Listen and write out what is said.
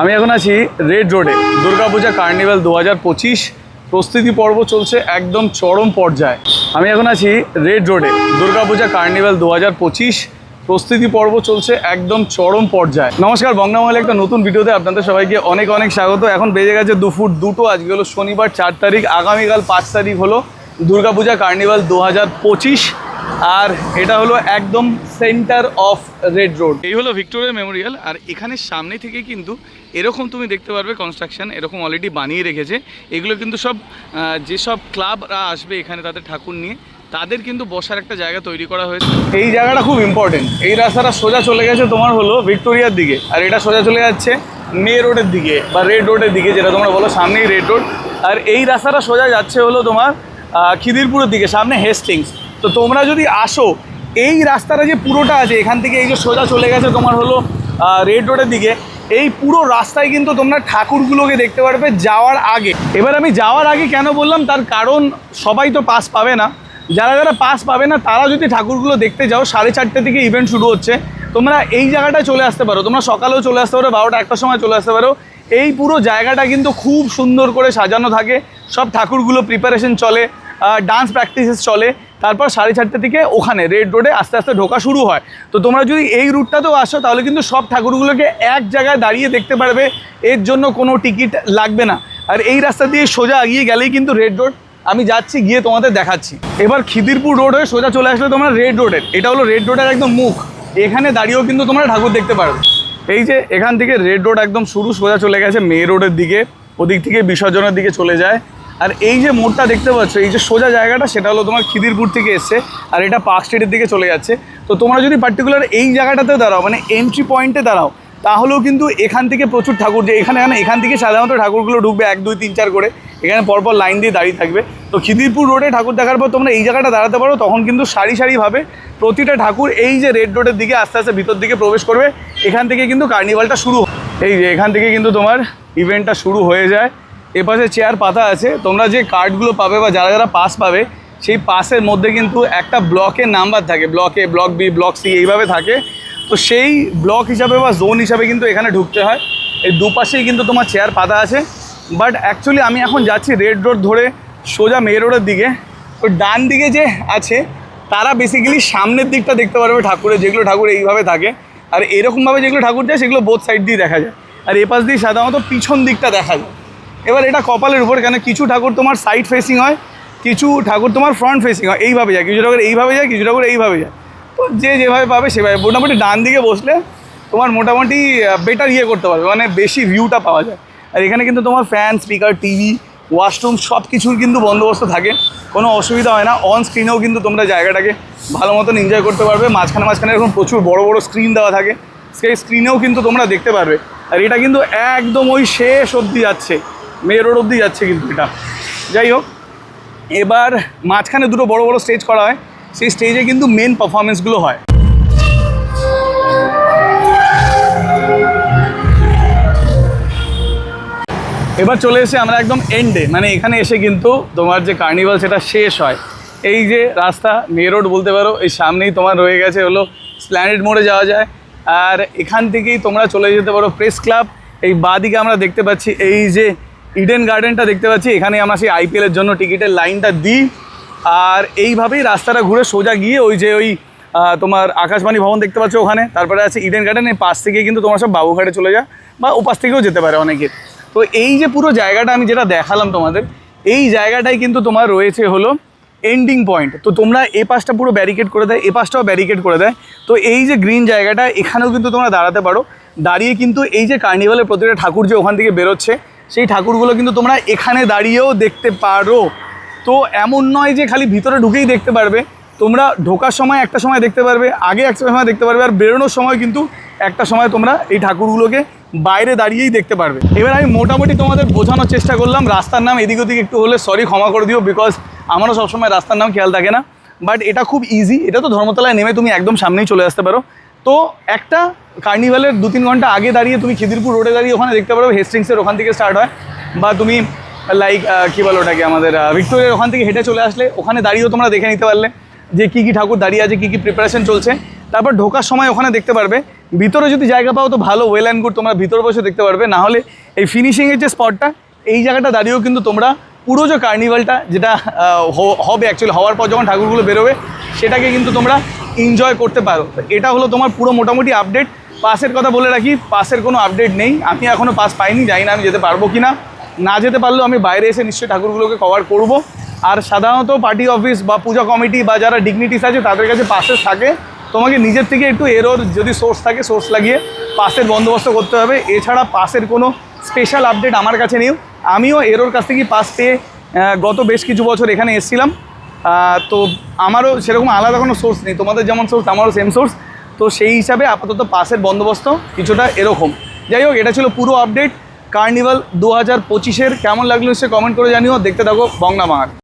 আমি এখন আছি রেড রোডে দুর্গাপূজা কার্নিভাল দু হাজার পঁচিশ। প্রস্তুতি পর্ব চলছে একদম চরম পর্যায়ে। আমি এখন আছি রেড রোডে দুর্গাপূজা কার্নিভাল দু হাজার পঁচিশ। প্রস্তুতি পর্ব চলছে একদম চরম পর্যায়ে। নমস্কার বঙ্গমহলে একটা নতুন ভিডিওতে আপনাদের সবাইকে অনেক অনেক স্বাগত। এখন বেজে গেছে দুপুর দুটো, আজকে হলো শনিবার চার তারিখ, আগামীকাল পাঁচ তারিখ হলো দুর্গাপূজা কার্নিভাল দু হাজার পঁচিশ। আর এটা হলো একদম সেন্টার অফ রেড রোড এই হলো ভিক্টোরিয়া মেমোরিয়াল আর এখানে সামনে থেকে কিন্তু এরকম তুমি দেখতে পারবে কনস্ট্রাকশন এরকম অলরেডি বানিয়ে রেখেছে। এগুলো কিন্তু সব যেসব ক্লাবরা আসবে এখানে তাদের ঠাকুর নিয়ে তাদের কিন্তু বসার একটা জায়গা তৈরি করা হয়েছে। এই জায়গাটা খুব ইম্পর্টেন্ট এই রাস্তাটা সোজা চলে গেছে তোমার হলো ভিক্টোরিয়ার দিকে আর এটা সোজা চলে যাচ্ছে মে রোডের দিকে বা রেড রোডের দিকে যেটা তোমরা বলো সামনেই রেড রোড আর এই রাস্তাটা সোজা যাচ্ছে হলো তোমার খিদিরপুরের দিকে সামনে হেস্টিংস তো তোমরা যদি আসো, এই রাস্তাটা যে পুরোটা আছে, এখান থেকে এই যে সোজা চলে গেছে তোমার হলো রেড রোডের দিকে, এই পুরো রাস্তায় কিন্তু তোমরা ঠাকুরগুলোকে দেখতে পারবে যাওয়ার আগে। এবার আমি যাওয়ার আগে কেন বললাম, তার কারণ সবাই তো পাস পাবে না। যারা যারা পাস পাবে না, তারা যদি ঠাকুরগুলো দেখতে যাও, সাড়ে চারটে থেকে ইভেন্ট শুরু হচ্ছে, তোমরা এই জায়গাটায় চলে আসতে পারো। তোমরা সকালেও চলে আসতে পারো, বারোটা একটার সময় চলে আসতে পারো। এই পুরো জায়গাটা কিন্তু খুব সুন্দর করে সাজানো থাকে। সব ঠাকুরগুলো প্রিপারেশন চলে ডান্স প্র্যাকটিসেস চলে। তারপর সাড়ে চারটে থেকে ওখানে রেড রোডে আস্তে আস্তে ঢোকা শুরু হয়। তো তোমরা যদি এই রুটটাতেও আসো, তাহলে কিন্তু সব ঠাকুরগুলোকে এক জায়গায় দাঁড়িয়ে দেখতে পারবে। এর জন্য কোনো টিকিট লাগবে না। আর এই রাস্তা দিয়ে সোজা এগিয়ে গেলেই কিন্তু রেড রোড। আমি যাচ্ছি, গিয়ে তোমাদের দেখাচ্ছি। এবার খিদিরপুর রোড হয়ে সোজা চলে আসলে তোমরা রেড রোডের এটা হলো রেড রোডের একদম মুখ। এখানে দাঁড়িয়েও কিন্তু তোমরা ঠাকুর দেখতে পারবে। এই যে এখান থেকে রেড রোড একদম শুরু, সোজা চলে গেছে মে রোডের দিকে। ওদিক থেকে বিসর্জনের দিকে চলে যায়। আর এই যে মোড়টা দেখতে পাচ্ছ, এই যে সোজা জায়গাটা, সেটা হলো তোমার খিদিরপুর থেকে এসছে, আর এটা পার্ক স্ট্রিটের দিকে চলে যাচ্ছে। তো তোমরা যদি পার্টিকুলার এই জায়গাটাতে দাঁড়াও মানে এন্ট্রি পয়েন্টে দাঁড়াও, তাহলেও কিন্তু এখান থেকে প্রচুর ঠাকুর যে এখানে এখানে, এখান থেকে সাধারণত ঠাকুরগুলো ঢুকবে এক, দুই, তিন, চার করে। এখানে পরপর লাইন দিয়ে দাঁড়িয়ে থাকবে। তো খিদিরপুর রোডে ঠাকুর দেখার পর তোমরা এই জায়গাটা দাঁড়াতে পারো, তখন কিন্তু সারি সারিভাবে প্রতিটা ঠাকুর এই যে রেড রোডের দিকে আস্তে আস্তে ভিতর দিকে প্রবেশ করবে। এখান থেকে কিন্তু কার্নিভালটা শুরু এই যে এখান থেকে কিন্তু তোমার ইভেন্টটা শুরু হয়ে যায়। এপাশে চেয়ার পাতা আছে। তোমরা যে কার্ডগুলো পাবে বা যারা যারা পাস পাবে, সেই পাসের মধ্যে কিন্তু একটা ব্লকের নাম্বার থাকে। ব্লকে ব্লক বি ব্লক সি এইভাবে থাকে। তো সেই ব্লক হিসাবে বা জোন হিসাবে কিন্তু এখানে ঢুকতে হয়। এই দুপাশেই কিন্তু তোমার চেয়ার পাতা আছে। বাট অ্যাকচুয়ালি আমি এখন যাচ্ছি রেড রোড ধরে সোজা মে রোডের দিকে। তো ডান দিকে যে আছে, তারা বেসিক্যালি সামনের দিকটা দেখতে পারবে ঠাকুরের, যেগুলো ঠাকুর এইভাবে থাকে। আর এরকমভাবে যেগুলো ঠাকুর যায়, সেগুলো বোথ সাইড দিয়ে দেখা যায়। আর এপাশ দিয়ে সাধারণত পিছন দিকটা দেখা যায়। এবার এটা কপালের উপর, কেন কিছু ঠাকুর তোমার সাইড ফেসিং হয়, কিছু ঠাকুর তোমার ফ্রন্ট ফেসিং হয়, এইভাবে যায়, কিছু ঠাকুর এইভাবে যায়, কিছু ঠাকুর এইভাবে যায়। তো যে যেভাবে পাবে সেভাবে, মোটামুটি ডান দিকে বসলে তোমার মোটামুটি বেটার ইয়ে করতে পারবে মানে বেশি ভিউটা পাওয়া যায়। আর এখানে কিন্তু তোমার ফ্যান স্পিকার টিভি ওয়াশরুম সব কিছুর কিন্তু বন্দোবস্ত থাকে, কোনো অসুবিধা হয় না অন স্ক্রিনেও কিন্তু তোমরা জায়গাটাকে ভালো মতন এনজয় করতে পারবে, মাঝখানে মাঝখানে এরকম প্রচুর বড় বড় স্ক্রিন দেওয়া থাকে, সেই স্ক্রিনেও কিন্তু তোমরা দেখতে পারবে। আর এটা কিন্তু একদম ওই শেষ অবধি যাচ্ছে। মে রোড অবধি যাচ্ছে কিন্তু এটা। যাই হোক, এবার মাঝখানে দুটো বড় বড় স্টেজ করা হয়, সেই স্টেজে কিন্তু মেন পারফরমেন্সগুলো হয়। এবার চলে এসে আমরা একদম এন্ডে মানে এখানে এসে কিন্তু তোমার যে কার্নিভাল সেটা শেষ হয়। এই যে রাস্তা মে রোড বলতে পারো, এই সামনেই তোমার রয়ে গেছে হলো স্প্ল্যানেড মোড়ে যাওয়া যায়। আর এখান থেকেই তোমরা চলে যেতে পারো প্রেস ক্লাব এই বাদিকে আমরা দেখতে পাচ্ছি এই যে ইডেন গার্ডেনটা দেখতে পাচ্ছি। এখানে আমরা সেই আইপিএলের জন্য টিকিটের লাইনটা দিই। আর এইভাবেই রাস্তাটা ঘুরে সোজা গিয়ে ওই যে ওই তোমার আকাশবাণী ভবন দেখতে পাচ্ছ ওখানে। তারপরে আছে ইডেন গার্ডেন এই পাশ থেকে কিন্তু তোমার সব বাবুঘাটে চলে যায় বা ওপাশ থেকেও যেতে পারে অনেকে। তো এই যে পুরো জায়গাটা আমি যেটা দেখালাম তোমাদের, এই জায়গাটাই কিন্তু তোমার রয়েছে হলো এন্ডিং পয়েন্ট তো তোমরা এ পাশটা পুরো ব্যারিকেড করে দেয়, এ পাশটাও ব্যারিকেড করে দেয়। তো এই যে গ্রিন জায়গাটা, এখানেও কিন্তু তোমরা দাঁড়াতে পারো। দাঁড়িয়ে কিন্তু এই যে কার্নিভালের প্রতিটা ঠাকুর যে ওখান থেকে বেরোচ্ছে সেই ঠাকুরগুলো কিন্তু তোমরা এখানে দাঁড়িয়েও দেখতে পারো। তো এমন নয় যে খালি ভিতরে ঢুকেই দেখতে পারবে। তোমরা ঢোকার সময় একটা সময় দেখতে পারবে, আগে একটা সময় দেখতে পারবে, আর বেরোনোর সময় কিন্তু একটা সময় তোমরা এই ঠাকুরগুলোকে বাইরে দাঁড়িয়েই দেখতে পারবে। এবার আমি মোটামুটি তোমাদের বোঝানোর চেষ্টা করলাম, রাস্তার নাম এদিক ওদিক একটু হলে সরি ক্ষমা করে দিও বিকজ আমারও সবসময় রাস্তার নাম খেয়াল থাকে না। বাট এটা খুব ইজি এটা তো ধর্মতলায় নেমে তুমি একদম সামনেই চলে আসতে পারো। তো একটা কার্নিভালের দু তিন ঘণ্টা আগে দাঁড়িয়ে তুমি খিদিরপুর রোডে দাঁড়িয়ে ওখানে দেখতে পারো হেস্টিংসের ওখান থেকে স্টার্ট হয়। বা তুমি লাইক কী বলো ওটাকে আমাদের ভিক্টোরিয়ার ওখান থেকে হেঁটে চলে আসলে ওখানে দাঁড়িয়েও তোমরা দেখে নিতে পারলে যে কী কী ঠাকুর দাঁড়িয়ে আছে, কী কী প্রিপারেশন চলছে। তারপর ঢোকার সময় ওখানে দেখতে পারবে। ভিতরে যদি জায়গা পাও তো ভালো ওয়েল অ্যান্ড গুড তোমরা ভিতরে বসে দেখতে পারবে। না হলে এই ফিনিশিংয়ের যে স্পটটা এই জায়গাটা দাঁড়িয়েও কিন্তু তোমরা পুরো যে কার্নিভালটা যেটা হবে অ্যাকচুয়ালি হওয়ার পর যখন ঠাকুরগুলো বেরোবে, সেটাকে কিন্তু তোমরা এনজয় করতে পারো। এটা হলো তোমার পুরো মোটামুটি আপডেট পাসের কথা বলে রাখি পাসের কোনো আপডেট নেই। আমি এখনও পাস পাইনি, জানি না আমি যেতে পারব কি না না যেতে পারলেও আমি বাইরে এসে নিশ্চয়ই ঠাকুরগুলোকে কভার করব। আর সাধারণত পার্টি অফিস বা পূজা কমিটি বা যারা ডিগনিটিস আছে, তাদের কাছে পাসেস থাকে। তোমাকে নিজের থেকে একটু এরোর যদি সোর্স থাকে সোর্স লাগিয়ে পাসের বন্দোবস্ত করতে হবে। এছাড়া পাসের কোনো স্পেশাল আপডেট আমার কাছে নেই। আমিও এরোর কাছ থেকে পাস পেয়ে গত বেশ কিছু বছর এখানে এসেছিলাম। তো আমারও সেরকম আলাদা কোনো সোর্স নেই। তোমাদের যেমন সোর্স আমারও সেম সোর্স তো সেই হিসাবে আপাতত পাসের বন্দোবস্ত কিছুটা এরকম। যাই হোক, এটা ছিল পুরো আপডেট কার্নিভাল দু হাজার পঁচিশের কেমন লাগল সে কমেন্ট করে জানিও। দেখতে থাকো বংলা মার